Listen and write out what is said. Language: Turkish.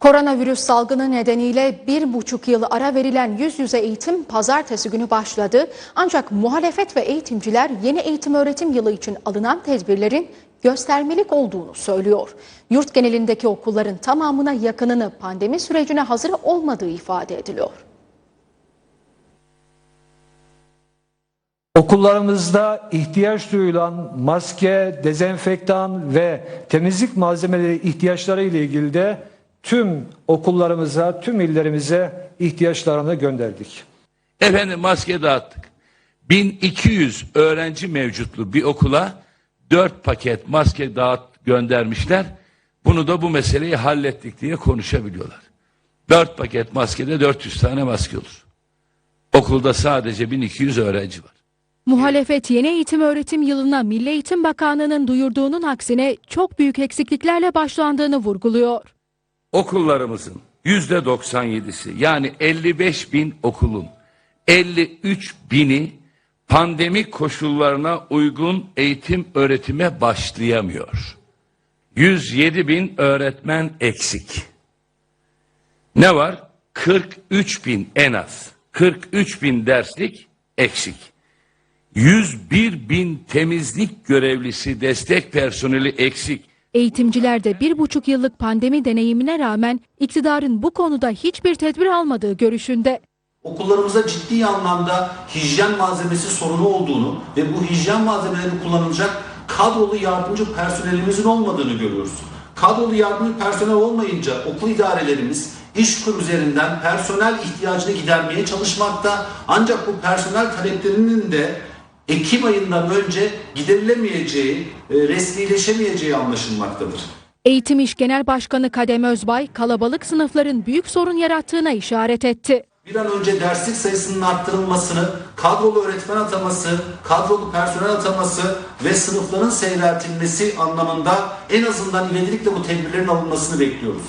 Koronavirüs salgını nedeniyle bir buçuk yıl ara verilen yüz yüze eğitim pazartesi günü başladı. Ancak muhalefet ve eğitimciler yeni eğitim öğretim yılı için alınan tedbirlerin göstermelik olduğunu söylüyor. Yurt genelindeki okulların tamamına yakınını pandemi sürecine hazır olmadığı ifade ediliyor. Okullarımızda ihtiyaç duyulan maske, dezenfektan ve temizlik malzemeleri ihtiyaçları ile ilgili de tüm okullarımıza, tüm illerimize ihtiyaçlarını gönderdik. Efendim maske dağıttık. 1200 öğrenci mevcutlu bir okula 4 paket maske dağıt göndermişler. Bunu da bu meseleyi hallettik diye konuşabiliyorlar. 4 paket maskede 400 tane maske olur. Okulda sadece 1200 öğrenci var. Muhalefet yeni eğitim öğretim yılına Milli Eğitim Bakanlığı'nın duyurduğunun aksine çok büyük eksikliklerle başlandığını vurguluyor. Okullarımızın yüzde 97'si yani 55 bin okulun 53 bini pandemi koşullarına uygun eğitim öğretime başlayamıyor. 107 bin öğretmen eksik. Ne var? 43 bin en az. 43 bin derslik eksik. 101 bin temizlik görevlisi destek personeli eksik. Eğitimciler de bir buçuk yıllık pandemi deneyimine rağmen iktidarın bu konuda hiçbir tedbir almadığı görüşünde. Okullarımızda ciddi anlamda hijyen malzemesi sorunu olduğunu ve bu hijyen malzemeleri kullanılacak kadrolu yardımcı personelimizin olmadığını görüyoruz. Kadrolu yardımcı personel olmayınca okul idarelerimiz iş kur üzerinden personel ihtiyacını gidermeye çalışmakta. Ancak bu personel taleplerinin de Ekim ayından önce giderilemeyeceği, e, resmileşemeyeceği anlaşılmaktadır. Eğitim İş Genel Başkanı Kadem Özbay kalabalık sınıfların büyük sorun yarattığına işaret etti. Bir an önce derslik sayısının arttırılmasını, kadrolu öğretmen ataması, kadrolu personel ataması ve sınıfların seyreltilmesi anlamında en azından ivedilikle bu tedbirlerin alınmasını bekliyoruz.